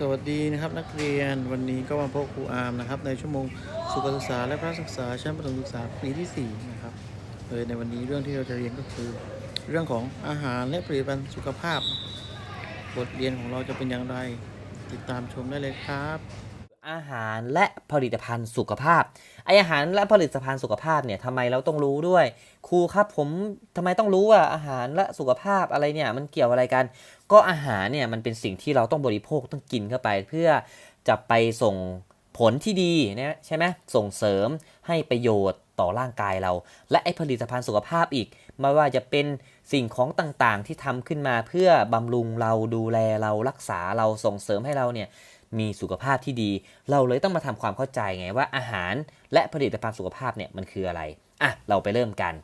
สวัสดีนะครับนักเรียนวันนี้ก็มาพบครูอาร์มนะครับ ในชั่วโมงสุขศึกษาและพระศึกษาชั้นประถมศึกษาปีที่ 4 นะครับโดยในวันนี้เรื่องที่เราจะเรียนก็คือ เรื่องของอาหารและผลิตภัณฑ์สุขภาพ บทเรียนของเราจะเป็นอย่างไร ติดตามชมได้เลยครับ อาหารและผลิตภัณฑ์สุขภาพไออาหารและผลิตภัณฑ์สุขภาพเนี่ยทำไมเราต้องรู้ด้วย ครูครับผมทำไมต้องรู้ว่าอาหารและสุขภาพอะไรเนี่ยมันเกี่ยวอะไรกัน ก็อาหารเนี่ยมันเป็นสิ่งที่เราต้องบริโภคต้องกินเข้าไป เพื่อจะไปส่งผลที่ดีนะใช่ไหมส่งเสริมให้ประโยชน์ต่อร่างกายเรา และไอผลิตภัณฑ์สุขภาพอีกไม่ว่าจะเป็นสิ่งของต่างๆที่ทำขึ้นมาเพื่อบำรุงเราดูแลเรารักษาเราส่งเสริมให้เราเนี่ย มีสุขภาพที่ดี เราเลยต้องมาทำความเข้าใจไงว่าอาหารและผลิตภัณฑ์สุขภาพเนี่ยมันคืออะไรอะเราไปเริ่มกัน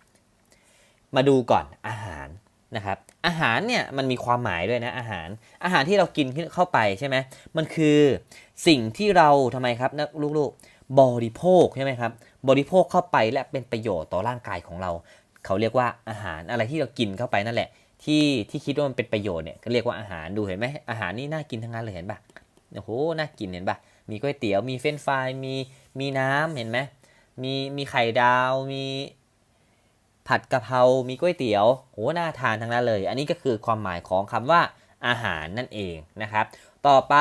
มาดูก่อนอาหารนะครับอาหารเนี่ยมันมีความหมายด้วยนะอาหาร อาหารที่เรากินเข้าไปใช่ไหมมันคือสิ่งที่เราทำไมครับนะลูกๆบริโภคใช่ไหมครับบริโภคเข้าไปและเป็นประโยชน์ต่อร่างกายของเรา เขาเรียกว่าอาหารอะไรที่เรากินเข้าไปนั่นแหละที่ที่คิดว่ามันเป็นประโยชน์เนี่ยก็เรียกว่าอาหารดูเห็นไหมอาหารนี่น่ากินทั้งนั้นเลยเห็นปะ โอ้โหน่ากินเห็นปะมีก๋วยเตี๋ยวมีเฟรนฟรายมีมีน้ำเห็นไหมมีมีไข่ดาวมีผัดกะเพรา มีก๋วยเตี๋ยวโอ้น่าทานทั้งนั้นเลย อันนี้ก็คือความหมายของคำว่าอาหารนั่นเองนะครับ ต่อไป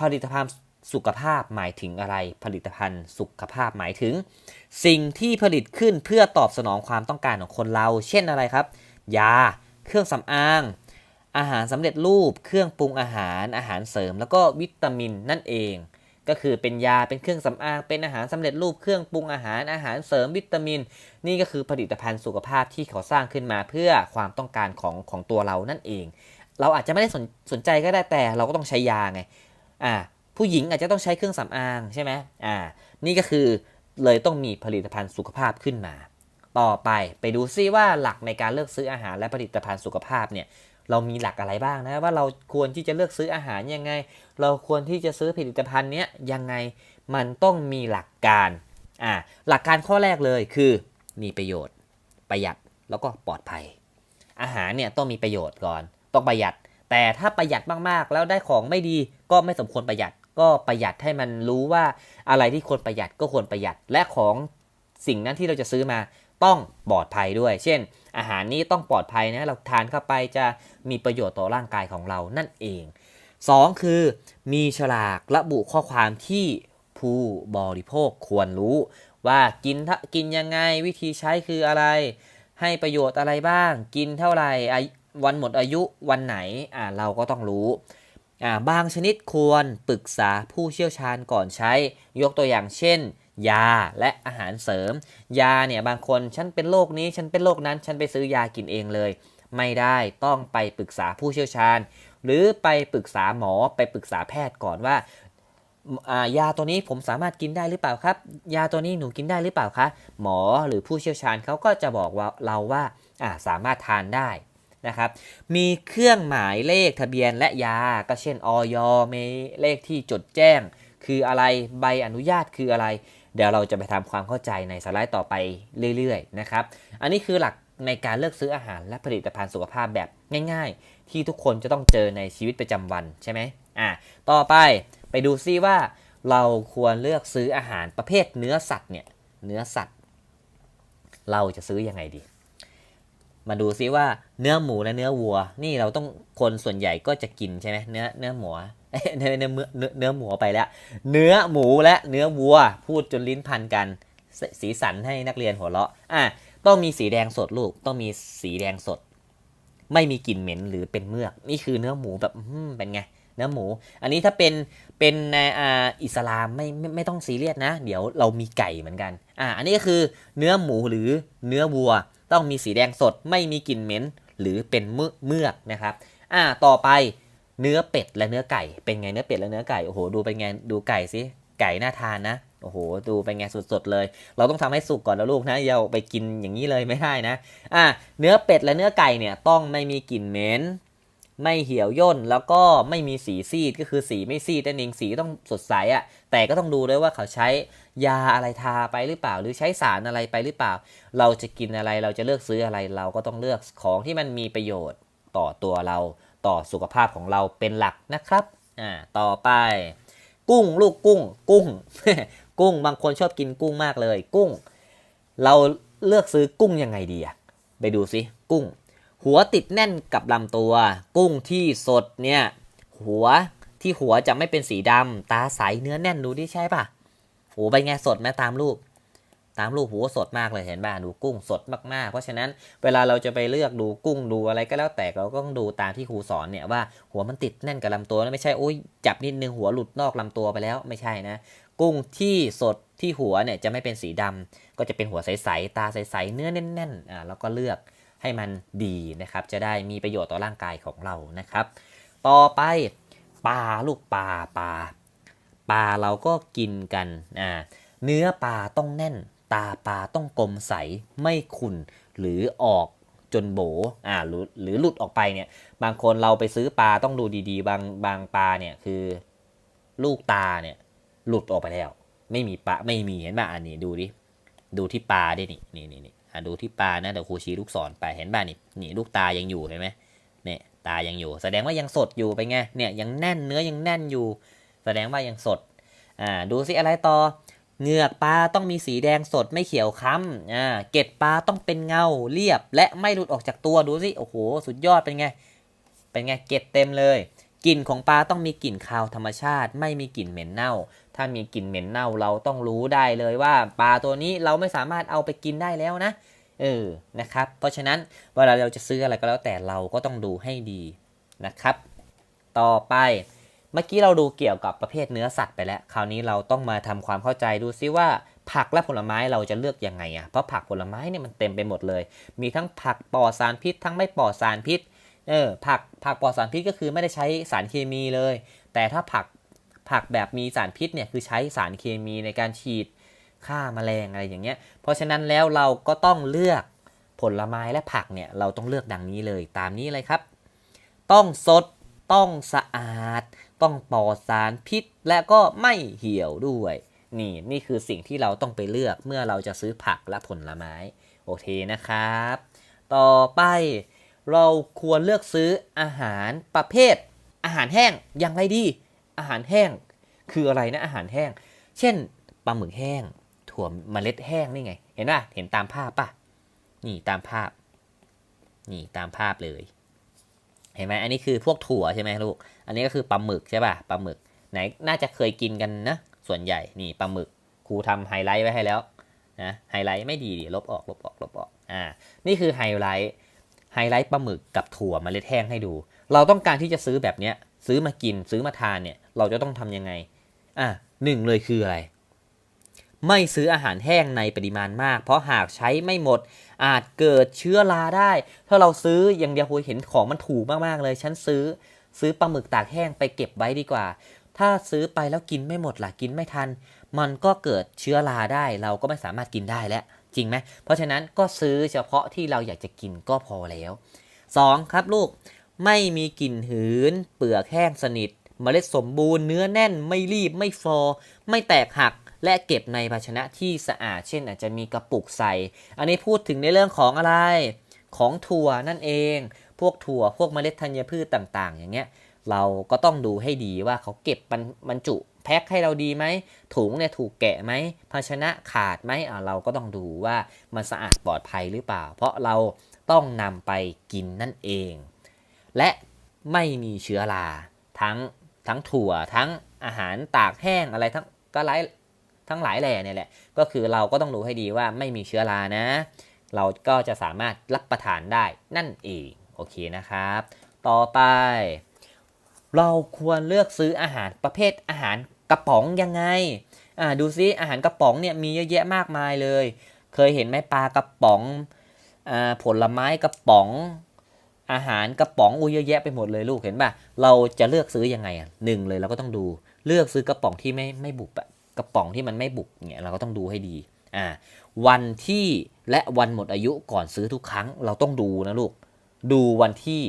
ผลิตภัณฑ์สุขภาพหมายถึงอะไร ผลิตภัณฑ์สุขภาพหมายถึง สิ่งที่ผลิตขึ้นเพื่อตอบสนองความต้องการของคนเรา เช่นอะไรครับ ยา เครื่องสำอาง อาหารสำเร็จรูป เครื่องปรุงอาหาร อาหารเสริม แล้วก็วิตามินนั่นเอง ก็คือเป็นยา เป็นเครื่องสำอาง เป็นอาหารสำเร็จรูป เครื่องปรุงอาหาร อาหารเสริม วิตามิน นี่ก็คือผลิตภัณฑ์สุขภาพที่เขาสร้างขึ้นมาเพื่อความต้องการของของตัวเรานั่นเอง เราอาจจะไม่ได้สนสนใจก็ได้แต่เราก็ต้องใช้ยาไง อ่า ผู้หญิงอาจจะต้องใช้เครื่องสำอางใช่ไหมอ่า นี่ก็คือเลยต้องมีผลิตภัณฑ์สุขภาพขึ้นมา ต่อไปไปดูซิว่าหลักในการเลือกซื้ออาหารและผลิตภัณฑ์สุขภาพเนี่ยเรามีหลักอะไรบ้างนะว่าเราควรที่จะเลือกซื้ออาหารยังไง เราควรที่จะซื้อผลิตภัณฑ์เนี้ยยังไงมันต้องมีหลักการอ่าหลักการข้อแรกเลยคือมีประโยชน์ ประหยัดแล้วก็ปลอดภัย อาหารเนี่ยต้องมีประโยชน์ก่อน ต้องประหยัด แต่ถ้าประหยัดมากๆ แล้วได้ของไม่ดีก็ไม่สมควรประหยัด ก็ประหยัดให้มันรู้ว่าอะไรที่ควรประหยัดก็ควรประหยัดและของสิ่งนั้นที่เราจะซื้อมา ต้องปลอดภัยด้วย เช่น อาหารนี้ต้องปลอดภัยนะ เราทานเข้าไปจะมีประโยชน์ต่อร่างกายของเรานั่นเอง 2. คือ มีฉลากระบุข้อความที่ผู้บริโภคควรรู้ ว่ากินกินยังไงวิธีใช้คืออะไร ให้ประโยชน์อะไรบ้าง กินเท่าไหร่วันหมดอายุวันไหนอ่าเราก็ต้องรู้อ่าบางชนิดควรปรึกษาผู้เชี่ยวชาญก่อนใช้ยกตัวอย่างเช่น ยาและอาหารเสริม ยาเนี่ยบางคนฉันเป็นโรคนี้ฉันเป็นโรคนั้น ฉันไปซื้อยากินเองเลย ไม่ได้ต้องไปปรึกษาผู้เชี่ยวชาญ หรือไปปรึกษาหมอไปปรึกษาแพทย์ก่อนว่ายาตัวนี้ผมสามารถกินได้หรือเปล่าครับ ยาตัวนี้หนูกินได้หรือเปล่าคะหมอหรือผู้เชี่ยวชาญเขาก็จะบอกว่าเราว่าสามารถทานได้นะครับ มีเครื่องหมายเลขทะเบียนและยา ก็เช่นออยมีเลขที่จดแจ้ง คืออะไรใบอนุญาตคืออะไร เดี๋ยวเราจะไปทำความเข้าใจในสไลด์ต่อไปเรื่อยๆนะครับอันนี้คือหลักในการเลือกซื้ออาหารและผลิตภัณฑ์สุขภาพแบบง่าย ๆ ที่ทุกคนจะต้องเจอในชีวิตประจำวันใช่ไหมอ่าต่อไปไปดูซิว่า เราควรเลือกซื้ออาหารประเภทเนื้อสัตว์เนี่ยเนื้อสัตว์ เราจะซื้อยังไงดี มาดูซิว่าเนื้อหมูและเนื้อวัว นี่เราต้องคนส่วนใหญ่ก็จะกินใช่ไหมเนื้อเนื้อหมู เนื้อเนื้อเนื้อเนื้อหมูไปแล้ว เนื้อหมูและเนื้อวัว พูดจนลิ้นพันกันสีสันให้นักเรียนหัวเราะอะต้องมีสีแดงสดลูก ต้องมีสีแดงสด ไม่มีกลิ่นเหม็นหรือเป็นเมือก นี่คือเนื้อหมูแบบเป็นไง เนื้อหมู อันนี้ถ้าเป็นเป็นในอ่าอิสลามไม่ไม่ไม่ต้องซีเรียสนะ เดี๋ยวเรามีไก่เหมือนกันอ่าอันนี้ก็คือเนื้อหมูหรือเนื้อวัว ต้องมีสีแดงสด ไม่มีกลิ่นเหม็นหรือเป็นเมือกนะครับอ่าต่อไป เนื้อเป็ดและเนื้อไก่ เป็นไงเนื้อเป็ดและเนื้อไก่ โอ้โห ดูเป็นไง ดูไก่สิ ไก่น่าทานนะ โอ้โห ดูเป็นไงสดๆเลย เราต้องทำให้สุกก่อนนะลูกนะอย่าไปกินอย่างนี้เลยไม่ได้นะ อ่าเนื้อเป็ดและเนื้อไก่เนี่ยต้องไม่มีกลิ่นเหม็น ไม่เหี่ยวย่น แล้วก็ไม่มีสีซีด ก็คือสีไม่ซีดนั่นเอง สีต้องสดใสอะ่ะ แต่ก็ต้องดูด้วยว่าเขาใช้ยาอะไรทาไปหรือเปล่า หรือใช้สารอะไรไปหรือเปล่า เราจะกินอะไร เราจะเลือกซื้ออะไร เราก็ต้องเลือกของที่มันมีประโยชน์ต่อตัวเรา ต่อสุขภาพของเราเป็นหลักนะครับอ่าต่อไป กุ้งลูกกุ้ง กุ้ง กุ้งบางคนชอบกินกุ้งมากเลย กุ้ง เราเลือกซื้อกุ้งยังไงดีอะไปดูสิกุ้ง หัวติดแน่นกับลำตัว กุ้งที่สดเนี่ยหัวที่หัวจะไม่เป็นสีดำตาใสเนื้อแน่นดูดิใช่ปะโหไปนไงสดไหมตามรูป ตามรูปหัวสดมากเลยเห็นป่ะดูกุ้งสดมากๆ เพราะฉะนั้นเวลาเราจะไปเลือกดูกุ้งดูอะไรก็แล้วแต่เราก็ต้องดูตามที่ครูสอนเนี่ยว่าหัวมันติดแน่นกับลำตัวไม่ใช่โอ้ยจับนิดนึงหัวหลุดนอกลำตัวไปแล้วไม่ใช่นะกุ้งที่สดที่หัวเนี่ยจะไม่เป็นสีดำก็จะเป็นหัวใสๆตาใสๆเนื้อแน่นๆอ่าแล้วก็เลือกให้มันดีนะครับจะได้มีประโยชน์ต่อร่างกายของเรานะครับ ต่อไปปลาลูกปลาปลาปลาเราก็กินกันอ่าเนื้อปลาต้องแน่น ตาปลาต้องกลมใสไม่ขุ่นหรือออกจนโบอ่าหรือหรือหลุดออกไปเนี่ย บางคนเราไปซื้อปลาต้องดูดีๆ บางบางปลาเนี่ยคือ ลูกตาเนี่ยหลุดออกไปแล้ว ไม่มีปลาไม่มีเห็นป่ะอันนี้ดูดิดูที่ปลาได้นี่นี่นี่นี่อะดูที่ปลานะเดี๋ยวครูชี้ลูกศรไปเห็นป่ะนี่นี่ลูกตายังอยู่เห็นไหมเนี่ยตายังอยู่ แสดงว่ายังสดอยู่ไปไงเนี่ยยังแน่นเนื้อยังแน่นอยู่ แสดงว่ายังสดอ่าดูสิอะไรต่อ เหงือกปลาต้องมีสีแดงสดไม่เขียวค้ำอ่าเกล็ดปลาต้องเป็นเงาเรียบ และไม่หลุดออกจากตัวดูสิโอ้โหสุดยอดเป็นไง เป็นไงเกล็ดเต็มเลยกลิ่นของปลาต้องมีกลิ่นคาวธรรมชาติ ไม่มีกลิ่นเหม็นเน่า ถ้ามีกลิ่นเหม็นเน่าเราต้องรู้ได้เลยว่าปลาตัวนี้เราไม่สามารถเอาไปกินได้แล้วนะเออนะครับ เพราะฉะนั้นเวลาเราจะซื้ออะไรก็แล้วแต่เราก็ต้องดูให้ดีนะครับ ต่อไป เมื่อกี้เราดูเกี่ยวกับประเภทเนื้อสัตว์ไปแล้ว คราวนี้เราต้องมาทำความเข้าใจดูซิว่าผักและผลไม้เราจะเลือกยังไงอะ เพราะผักผลไม้เนี่ยมันเต็มไปหมดเลย มีทั้งผักปลอดสารพิษ ทั้งไม่ปลอดสารพิษ เออ ผักผักปลอดสารพิษก็คือไม่ได้ใช้สารเคมีเลย แต่ถ้าผักผักแบบมีสารพิษเนี่ยคือใช้สารเคมีในการฉีดฆ่าแมลงอะไรอย่างเงี้ย เพราะฉะนั้นแล้วเราก็ต้องเลือกผลไม้และผักเนี่ยเราต้องเลือกดังนี้เลยตามนี้เลยครับ ต้องสด ต้องสะอาด ต้องปลอดสารพิษ และก็ไม่เหี่ยวด้วย นี่นี่คือสิ่งที่เราต้องไปเลือกเมื่อเราจะซื้อผักและผลไม้ โอเคนะครับ ต่อไปเราควรเลือกซื้ออาหารประเภท อาหารแห้งอย่างไรดี อาหารแห้งคืออะไรนะอาหารแห้ง เช่นปลาหมึกแห้ง ถั่วเมล็ดแห้งนี่ไง เห็นป่ะเห็นตามภาพป่ะ นี่ตามภาพ นี่ตามภาพเลย เห็นไหมอันนี้คือพวกถั่วใช่ไหมลูก อันนี้ก็คือปลาหมึกใช่ป่ะปลาหมึกไหนน่าจะเคยกินกันนะ ส่วนใหญ่นี่ปลาหมึกครูทำไฮไลท์ไว้ให้แล้วนะไฮไลท์ไม่ดีดิลบออกลบออกลบออกอ่านี่คือไฮไลท์ไฮไลท์ปลาหมึกกับถั่วเมล็ดแห้งให้ดู เราต้องการที่จะซื้อแบบเนี้ยซื้อมากินซื้อมาทานเนี่ยเราจะต้องทำยังไงอะหนึ่งเลยคืออะไร ไม่ซื้ออาหารแห้งในปริมาณมาก เพราะหากใช้ไม่หมด อาจเกิดเชื้อราได้ ถ้าเราซื้ออย่างเดียวคุยเห็นของมันถูกมากๆเลย ฉันซื้อซื้อปลาหมึกตากแห้งไปเก็บไว้ดีกว่า ถ้าซื้อไปแล้วกินไม่หมดล่ะกินไม่ทัน มันก็เกิดเชื้อราได้ เราก็ไม่สามารถกินได้แล้วจริงไหมเพราะฉะนั้นก็ซื้อเฉพาะที่เราอยากจะกินก็พอแล้ว 2. ครับลูกไม่มีกลิ่นหืน เปลือกแห้งสนิท เมล็ดสมบูรณ์เนื้อแน่นไม่รีบไม่ฟอ ไม่แตกหัก และเก็บในภาชนะที่สะอาด เช่นอาจจะมีกระปุกใส่ อันนี้พูดถึงในเรื่องของอะไร ของถั่วนั่นเอง พวกถั่วพวกเมล็ดธัญพืชต่าง ๆ อย่างเงี้ย เราก็ต้องดูให้ดีว่าเขาเก็บบรรจุแพ็คให้เราดีไหม ถุงเนี่ยถูกแกะไหม ภาชนะขาดไหมเราก็ต้องดูว่ามันสะอาดปลอดภัยหรือเปล่า เพราะเราต้องนำไปกินนั่นเอง และไม่มีเชื้อราทั้งทั้งถั่วทั้งอาหารตากแห้งอะไรทั้งก็หลาย ทั้งหลายแหล่เนี่ยแหละ ก็คือเราก็ต้องดูให้ดีว่าไม่มีเชื้อรานะ เราก็จะสามารถรับประทานได้นั่นเองโอเคนะครับ ต่อไป เราควรเลือกซื้ออาหารประเภทอาหารกระป๋องยังไงอ่าดูซิอาหารกระป๋องเนี่ยมีเยอะแยะมากมายเลย เคยเห็นไหมปลากระป๋องอ่าผลไม้กระป๋อง อาหารกระป๋องอุ้ยเยอะแยะไปหมดเลยลูกเห็นป่ะเราจะเลือกซื้อยังไงอะหนึ่งเลยเราก็ต้องดูเลือกซื้อกระป๋องที่ไม่ไม่บุบอะ กระป๋องที่มันไม่บุบเนี่ยเราก็ต้องดูให้ดีอ่าวันที่และวันหมดอายุก่อนซื้อทุกครั้งเราต้องดูนะลูก ดูวันที่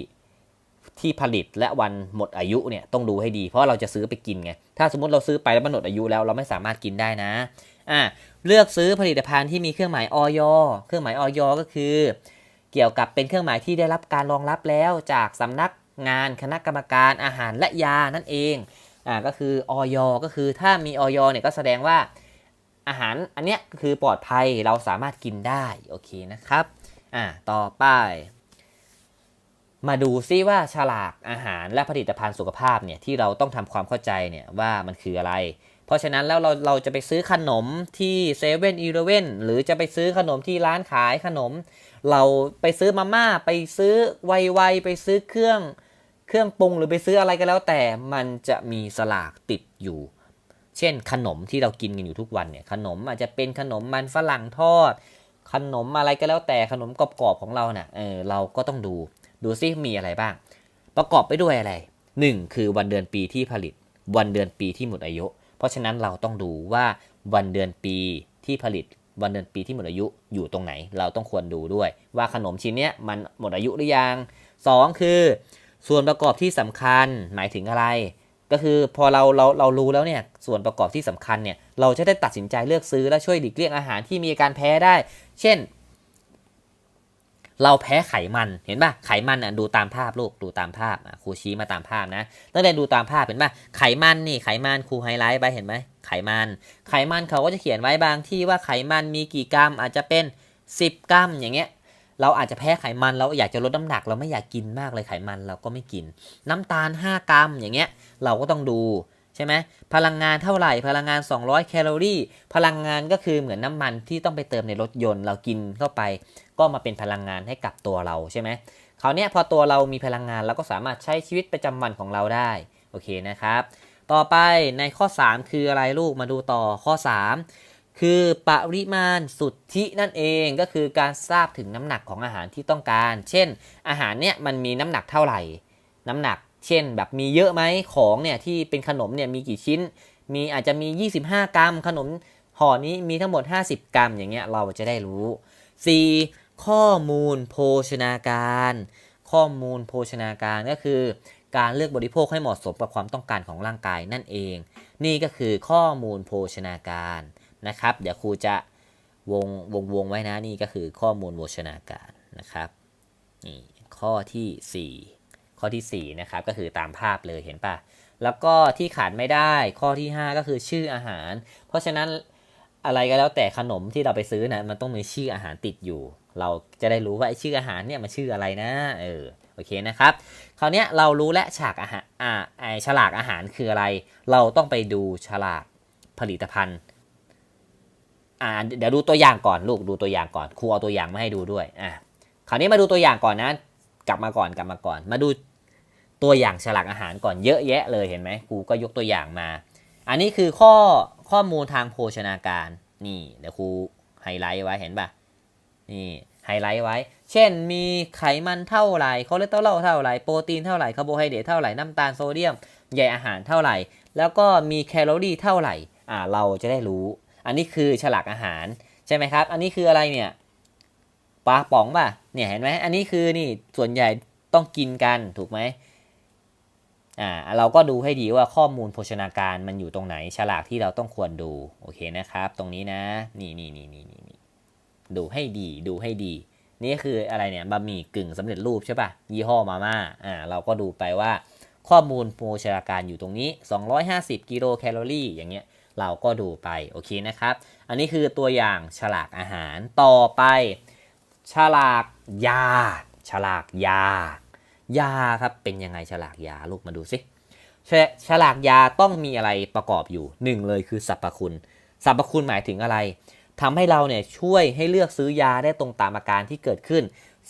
ที่ผลิตและวันหมดอายุเนี่ยต้องดูให้ดี เพราะเราจะซื้อไปกินไง ถ้าสมมติเราซื้อไปแล้วมันหมดอายุแล้วเราไม่สามารถกินได้นะอ่าเลือกซื้อผลิตภัณฑ์ที่มีเครื่องหมายออยเครื่องหมายออยก็คือ เกี่ยวกับเป็นเครื่องหมายที่ได้รับการรองรับแล้วจากสำนักงานคณะกรรมการอาหารและยานั่นเอง อ่าก็คือออยก็คือถ้ามีออยเนี่ยก็แสดงว่าอาหารอันเนี้ยก็คือปลอดภัยเราสามารถกินได้โอเคนะครับอ่าต่อไป มาดูซิว่าฉลากอาหารและผลิตภัณฑ์สุขภาพเนี่ยที่เราต้องทำความเข้าใจเนี่ยว่ามันคืออะไร เพราะฉะนั้นแล้วเราเราจะไปซื้อขนมที่เซเว่นอีเลเว่นหรือจะไปซื้อขนมที่ร้านขายขนม เราไปซื้อมาม่าไปซื้อไวๆไปซื้อเครื่อง เครื่องปรุงหรือไปซื้ออะไรก็แล้วแต่มันจะมีสลากติดอยู่ เช่นขนมที่เรากินกันอยู่ทุกวันเนี่ยขนมอาจจะเป็นขนมมันฝรั่งทอด ขนมอะไรก็แล้วแต่ขนมกรอบๆของเราเนะ่ะเออเราก็ต้องดูดูซิมีอะไรบ้าง ประกอบไปด้วยอะไร 1. คือวันเดือนปีที่ผลิต วันเดือนปีที่หมดอายุ เพราะฉะนั้นเราต้องดูว่าวันเดือนปีที่ผลิตวันเดือนปีที่หมดอายุอยู่ตรงไหน เราต้องควรดูด้วย ว่าขนมชิ้นเนี้ยมันหมดอายุหรือยัง 2. คือ ส่วนประกอบที่สำคัญหมายถึงอะไร ก็คือพอเราเราเรารู้แล้วเนี่ยส่วนประกอบที่สำคัญเนี่ยเราจะได้ตัดสินใจเลือกซื้อและช่วยหลีกเลี่ยงอาหารที่มีอาการแพ้ได้ เช่น เราแพ้ไขมันเห็นป่ะไขมันอะดูตามภาพลูกดูตามภาพครูชี้มาตามภาพนะตั้งแต่ดูตามภาพเห็นป่ะไขมันนี่ไขมันครูไฮไลท์ไปเห็นไหมไขมัน ไขมันเขาก็จะเขียนไว้บางที่ว่าไขมันมีกี่กรัมอาจจะเป็น 10 กรัมอย่างเงี้ย เราอาจจะแพ้ไขมันเราอยากจะลดน้ำหนัก เราไม่อยากกินมากเลยไขมันเราก็ไม่กิน น้ำตาล 5 กรัมอย่างเงี้ยเราก็ต้องดูใช่ไหมพลังงานเท่าไหร่พลังงาน 200 แคลอรี่ พลังงานก็คือเหมือนน้ำมันที่ต้องไปเติมในรถยนต์เรากินเข้าไป ก็มาเป็นพลังงานให้กับตัวเราใช่ไหมคราวนี้พอตัวเรามีพลังงานเราก็สามารถใช้ชีวิตประจำวันของเราได้โอเคนะครับ ต่อไปในข้อ 3 คืออะไรลูกมาดูต่อข้อ 3 คือปริมาณสุทธินั่นเองก็คือการทราบถึงน้ำหนักของอาหารที่ต้องการ เช่น อาหารเนี่ยมันมีน้ำหนักเท่าไหร่ น้ำหนัก เช่น แบบมีเยอะไหมของเนี่ยที่เป็นขนมเนี่ยมีกี่ชิ้น มีอาจจะมี 25 กรัม ขนมห่อนี้มีทั้งหมด 50 กรัม อย่างเงี้ยเราจะได้รู้ 4. ข้อมูลโภชนาการ ข้อมูลโภชนาการก็คือ การเลือกบริโภคให้เหมาะสมกับความต้องการของร่างกายนั่นเอง นี่ก็คือข้อมูลโภชนาการ นะครับ เดี๋ยวครูจะวงวงวงไว้นะนี่ก็คือข้อมูลโภชนาการนะครับนี่ข้อทีสี่ 4 ข้อที่ 4 นะครับ ก็คือตามภาพเลยเห็นปะแล้วก็ที่ขาดไม่ได้ข้อที่ 5 ก็คือชื่ออาหาร เพราะฉะนั้นอะไรก็แล้วแต่ขนมที่เราไปซื้อนะมันต้องมีชื่ออาหารติดอยู่ เราจะได้รู้ว่าไอ้ชื่ออาหารเนี่ยมันชื่ออะไรนะเออโอเคนะครับคราวนี้เรารู้และฉากอาหารอ่าไอฉลากอาหารคืออะไร เราต้องไปดูฉลากผลิตภัณฑ์ อ่าเดี๋ยวดูตัวอย่างก่อนลูกดูตัวอย่างก่อนครูเอาตัวอย่างมาให้ดูด้วยอะคราวนี้มาดูตัวอย่างก่อนนะ กลับมาก่อนกลับมาก่อน มาดูตัวอย่างฉลากอาหารก่อนเยอะแยะเลยเห็นไหมครูก็ยกตัวอย่างมา อันนี้คือข้อข้อมูลทางโภชนาการนี่เดี๋ยวครูไฮไลท์ไว้เห็นปะนี่ไฮไลท์ไว้ เช่น มีไขมันเท่าไหร่คอเลสเตอรอลเท่าไหร่ โปรตีนเท่าไหร่ คาร์โบไฮเดรตเท่าไหร่ น้ำตาลโซเดียม ใยอาหารเท่าไหร่ แล้วก็มีแคลอรี่เท่าไหร่ อ่า เราจะได้รู้ อันนี้คือฉลากอาหารใช่ไหมครับ อันนี้คืออะไรเนี่ยปลาป๋องป่ะ เนี่ยเห็นไหมอันนี้คือนี่ส่วนใหญ่ต้องกินกันถูกไหมอ่าเราก็ดูให้ดีว่าข้อมูลโภชนาการมันอยู่ตรงไหน ฉลากที่เราต้องควรดูโอเคนะครับ ตรงนี้นะ นี่นี่นี่นี่นี่ดูให้ดีดูให้ดี นี่คืออะไรเนี่ยบะหมี่กึ่งสำเร็จรูปใช่ป่ะยี่ห้อมาม่าอ่าเราก็ดูไปว่าข้อมูลโภชนาการอยู่ตรงนี้ 250 กิโลแคลอรี่อย่างเงี้ย เราก็ดูไปโอเคนะครับ อันนี้คือตัวอย่างฉลากอาหารต่อไป ฉลากยา ฉลากยา ยาครับเป็นยังไงฉลากยาลูกมาดูสิฉฉลากยาต้องมีอะไรประกอบอยู่หนึ่งเลยคือสรรพคุณสรรพคุณหมายถึงอะไรทำให้เราเนี่ยช่วยให้เลือกซื้อยาได้ตรงตามอาการที่เกิดขึ้น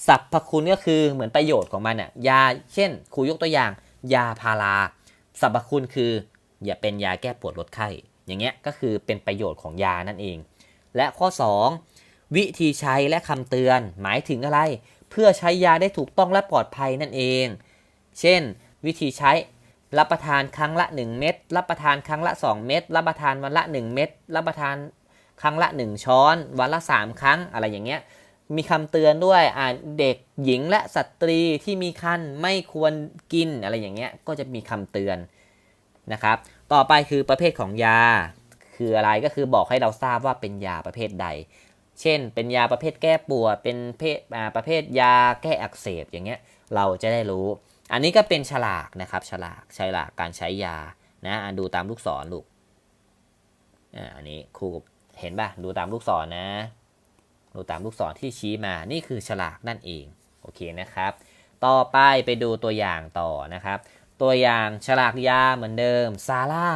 สรรพคุณก็คือเหมือนประโยชน์ของมันอะยาเช่นครูยกตัวอย่าง ยาพาราสรรพคุณคือ อย่าเป็นยาแก้ปวดลดไข้ อย่างเงี้ยก็คือเป็นประโยชน์ของยานั่นเอง และข้อ 2 วิธีใช้และคำเตือนหมายถึงอะไร เพื่อใช้ยาได้ถูกต้องและปลอดภัยนั่นเอง เช่น วิธีใช้รับประทานครั้งละ 1 เม็ดรับประทานครั้งละ 2 เม็ดรับประทานวันละ 1 เม็ดรับประทานครั้งละ 1 ช้อน วันละ 3 ครั้งอะไรอย่างเงี้ยมีคำเตือนด้วยอ่าเด็กหญิงและสตรีที่มีคันไม่ควรกินอะไรอย่างเงี้ยก็จะมีคำเตือนนะครับ ต่อไปคือประเภทของยา คืออะไรก็คือบอกให้เราทราบว่าเป็นยาประเภทใด เช่น เป็นยาประเภทแก้ปวด เป็นเพศประเภทยาแก้อักเสบอย่างเงี้ยเราจะได้รู้ อันนี้ก็เป็นฉลากนะครับ ฉลากฉลากการใช้ยานะอะดูตามลูกศรลูกอันนี้ครูเห็นป่ะดูตามลูกศรนะ ดูตามลูกศรที่ชี้มานี่คือฉลากนั่นเองโอเคนะครับ ต่อไปไปดูตัวอย่างต่อนะครับ ตัวอย่างฉลากยาเหมือนเดิมซาร่า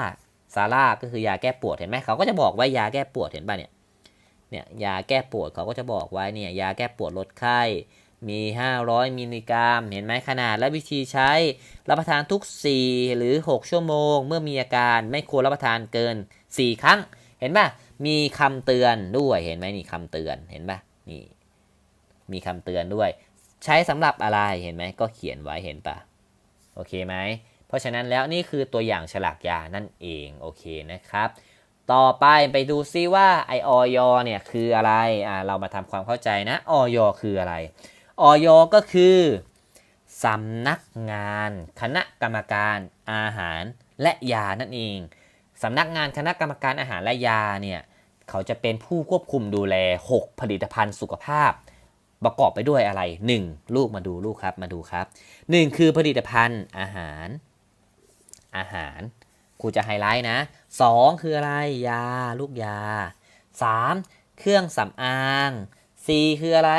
ซาร่าก็คือยาแก้ปวดเห็นไหมเขาก็จะบอกไว้ยาแก้ปวดเห็นป่ะเนี่ยเนี่ยยาแก้ปวดเขาก็จะบอกไว้เนี่ยยาแก้ปวดลดไข้มี 500 มิลลิกรัม เห็นไหมขนาดและวิธีใช้ รับประทานทุก 4 หรือ 6 ชั่วโมง เมื่อมีอาการไม่ควรรับประทานเกิน 4 ครั้ง เห็นป่ะมีคำเตือนด้วย เห็นไหมนี่คำเตือน เห็นป่ะนี่ มีคำเตือนด้วย ใช้สำหรับอะไร เห็นไหมก็เขียนไว้ เห็นป่ะ โอเคไหม เพราะฉะนั้นแล้วนี่คือตัวอย่างฉลากยานั่นเองโอเคนะครับ ต่อไปไปดูซิว่าไอออยเนี่ยคืออะไรอ่าเรามาทำความเข้าใจนะออยคืออะไรออยก็คือสำนักงาน คณะกรรมการอาหารและยานั่นเองสำนักงานคณะกรรมการอาหารและยาเนี่ยเขาจะเป็นผู้ควบคุมดูแล 6 ผลิตภัณฑ์สุขภาพ ประกอบไปด้วยอะไร 1. ลูกมาดูลูกครับมาดูครับ 1 คือผลิตภัณฑ์อาหาร อาหารครูจะไฮไลท์นะ 2 คืออะไรยา ลูกยา 3. เครื่องสำอาง 4 คืออะไร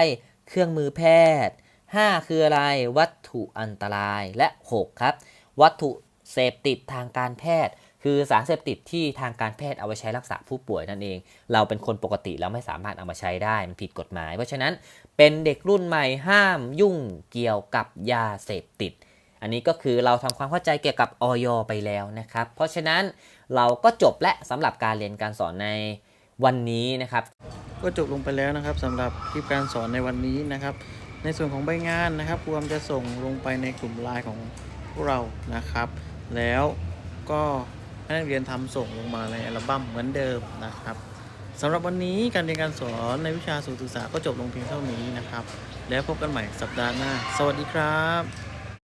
เครื่องมือแพทย์ 5 คืออะไร วัตถุอันตรายและ 6 ครับ วัตถุเสพติดทางการแพทย์ คือสารเสพติดที่ทางการแพทย์เอาไว้ใช้รักษาผู้ป่วยนั่นเอง เราเป็นคนปกติแล้วไม่สามารถเอามาใช้ได้มันผิดกฎหมาย เพราะฉะนั้น เป็นเด็กรุ่นใหม่ห้ามยุ่งเกี่ยวกับยาเสพติด อันนี้ก็คือเราทำความเข้าใจเกี่ยวกับออยไปแล้วนะครับ เพราะฉะนั้นเราก็จบและสำหรับการเรียนการสอนในวันนี้นะครับ ก็จบลงไปแล้วนะครับสำหรับคลิปการสอนในวันนี้นะครับ ในส่วนของใบงานนะครับครูอำจะส่งลงไปในกลุ่มไลน์ของพวกเรานะครับ แล้วก็ให้นักเรียนทำส่งลงมาในอัลบั้มเหมือนเดิมนะครับ สำหรับวันนี้การเรียนการสอนในวิชาสูตรศึกษาก็จบลงเพียงเท่านี้นะครับ แล้วพบกันใหม่สัปดาห์หน้า สวัสดีครับ